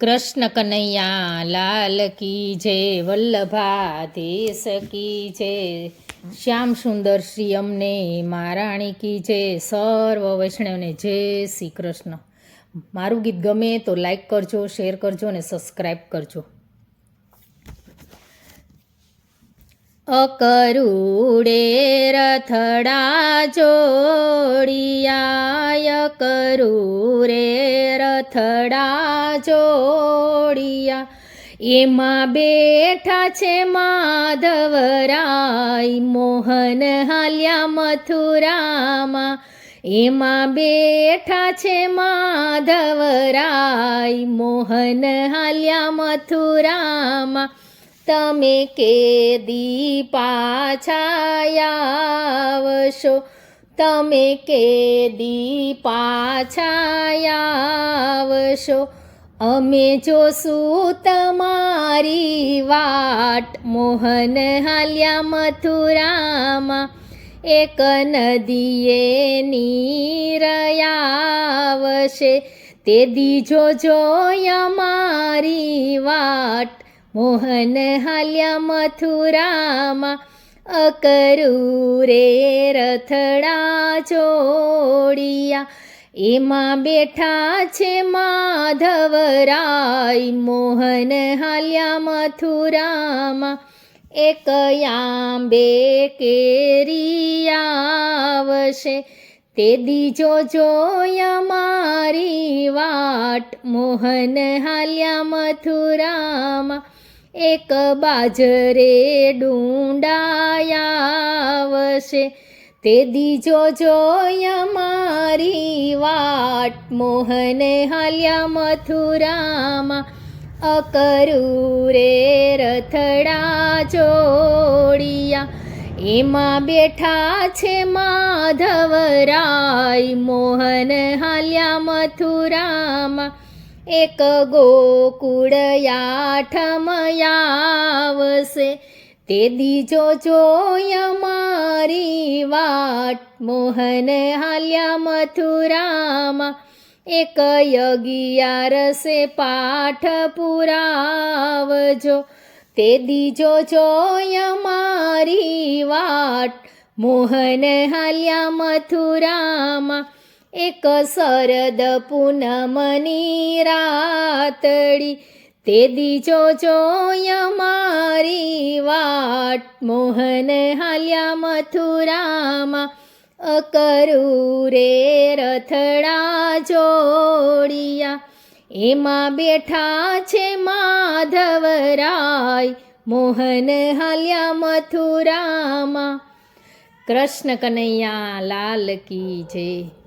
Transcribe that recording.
કૃષ્ણ કનૈયા, લાલ કી જય દેશ કી જય. શ્યામ સુંદર શ્રી અમને, મહારાણી કી જય. સર્વ વૈષ્ણવને જય શ્રી કૃષ્ણ. મારું ગીત ગમે તો લાઈક કરજો શેર કરજો અને સબસ્ક્રાઈબ કરજો. અકરુડે રથડા જોડિયા કરૂરે રથડા જોડિયા. એમાં બેઠા છે માધવરાય, મોહન હાલ્યા મથુરામાં. એમાં બેઠા છે માધવરાય, મોહન હાલ્યા મથુરામાં. તમે કે દી પાછાયાવશો? તમે કે દી પાછા આવશો અમે જોશું તમારી વાટ. મોહન હાલ્યા મથુરામાં એક નદીએ નીરયાવશે. તે દીજો જોય મારી વાટ. મોહન હાલ્યા મથુરામાં અકરૂરે રથડા જોડિયા. એમાં બેઠા છે માધવરાય. મોહન હાલ્યા મથુરામાં એક આંબે કેરિયાવશે તે દીજો જોયા મારી વાટ મોહન, હાલ્યા, મથુરામાં એક બાજરે ડુંડાયાવશે. તે દીજો જોય મારી વાટ, મોહન, હાલ્યા, મથુરામાં અકરૂરે રથડા જોડિયા. એમાં બેઠા છે માધવરાય, મોહન હાલ્યા મથુરામાં. એક ગોકુળ યાઠમયાવશે. તે દીજો જોય મારી વાટ. મોહન હાલ્યા મથુરામાં. એક યગિયારસે પાઠ પુરાવજો. તે દીજો જોય મારી વાટ. મોહન હાલ્યા મથુરામાં એક શરદ પૂનમની રાતડી. તે દીજો જોય મારી વાટ. મોહન હાલ્યા મથુરામાં અકરુરે રથડા જોડિયા. એમાં બેઠા છે માધવરાય મોહન હાલ્યા મથુરામાં. કૃષ્ણ કનૈયા લાલ કી જય.